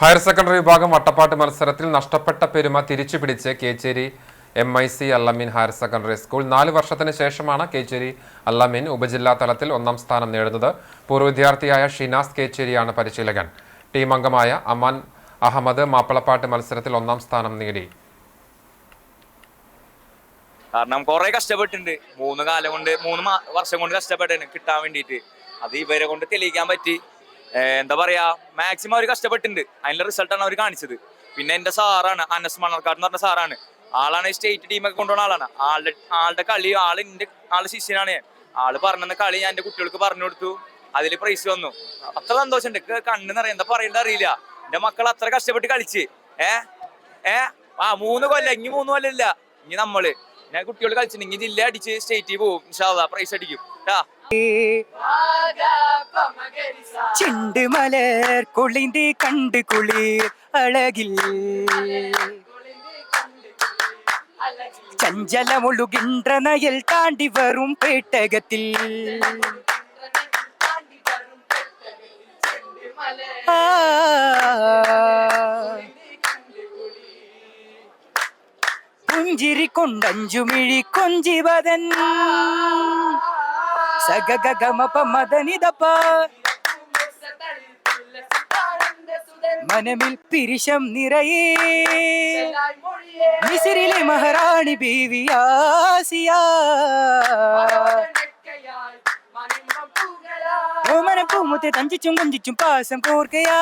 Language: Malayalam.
ഹയർ സെക്കൻഡറി വിഭാഗം വട്ടപ്പാട്ട് മത്സരത്തിൽ നഷ്ടപ്പെട്ട പെരുമ തിരിച്ചുപിടിച്ച് Kecheri M I C Al Ameen higher secondary school നാല് വർഷത്തിന് ശേഷമാണ് കേച്ചേരി അല്ലമീൻ ഉപജില്ലാ തലത്തിൽ ഒന്നാം സ്ഥാനം നേടുന്നത്. പൂർവ വിദ്യാർത്ഥിയായ ഷിനാസ് കേച്ചേരിയാണ് പരിശീലകൻ. ടീം അംഗമായ അമാൻ അഹമ്മദ് മാപ്പിളപ്പാട്ട് മത്സരത്തിൽ ഒന്നാം സ്ഥാനം നേടി. കാരണം കുറെ കഷ്ടപ്പെട്ടിട്ടുണ്ട്. മൂന്ന് കാലം കൊണ്ട് മൂന്ന് വർഷം കൊണ്ട് കഷ്ടപ്പെട്ടാണ് കിട്ടാൻ വേണ്ടിയിട്ട്. അത് ഇവരെ കൊണ്ട് തെളിയിക്കാൻ പറ്റി. എന്താ പറയാ മാക്സിമം അവർ കഷ്ടപ്പെട്ടിട്ടുണ്ട്. അതിന്റെ റിസൾട്ടാണ് അവർ കാണിച്ചത്. പിന്നെ എന്റെ സാറാണ് അനസ് മണർക്കാട് എന്ന് പറഞ്ഞ സാറാണ്. ആളാണ് സ്റ്റേറ്റ് ടീമൊക്കെ കൊണ്ടുപോകുന്ന ആളാണ്. ആളുടെ ആളുടെ കളി ആൾ എന്റെ ആൾ ശിഷ്യനാണ് ഞാൻ. ആൾ പറഞ്ഞ കളി ഞാൻ എന്റെ കുട്ടികൾക്ക് പറഞ്ഞു കൊടുത്തു. അതിൽ പ്രൈസ് വന്നു. അത്ര സന്തോഷമുണ്ട്. കണ്ണെന്ന് കണ്ണ് നിറയെ എന്താ പറയണ്ട അറിയില്ല. എന്റെ മക്കൾ അത്ര കഷ്ടപ്പെട്ട് കളിച്ച്. ഏ? ഏ? ആ മൂന്ന് കൊല്ലം ഇനി മൂന്ന് കൊല്ലം ഇല്ല. ഇനി നമ്മൾ. ഞാൻ കുട്ടികൾ കളിച്ചിട്ടുണ്ടെങ്കിൽ ജില്ല അടിച്ച് സ്റ്റേറ്റിൽ പോകും പ്രൈസ് അടിക്കും. ട്ടാ. ചെണ്ട് മലർ കൊളിന്റെ കണ്ട് കുളിർ അഴകിൽ. ചഞ്ചലമൊഴുകിன்ற നയൽ താണ്ടി വരും പേട്ടകത്തിൽ. പുഞ്ചിരി കൊണ്ടഞ്ചുമിഴി കൊഞ്ചിവതൻ. സഗഗമപ മദനിതപ്പ മനമിൽ പിരിശം നിറയേ. മിസിരിലെ മഹാറാണി ബീവിയാസിയ. ഓമന പൂമുത്തെ തഞ്ചിച്ചും കൊഞ്ചിച്ചും പാസം കോർക്കയാ.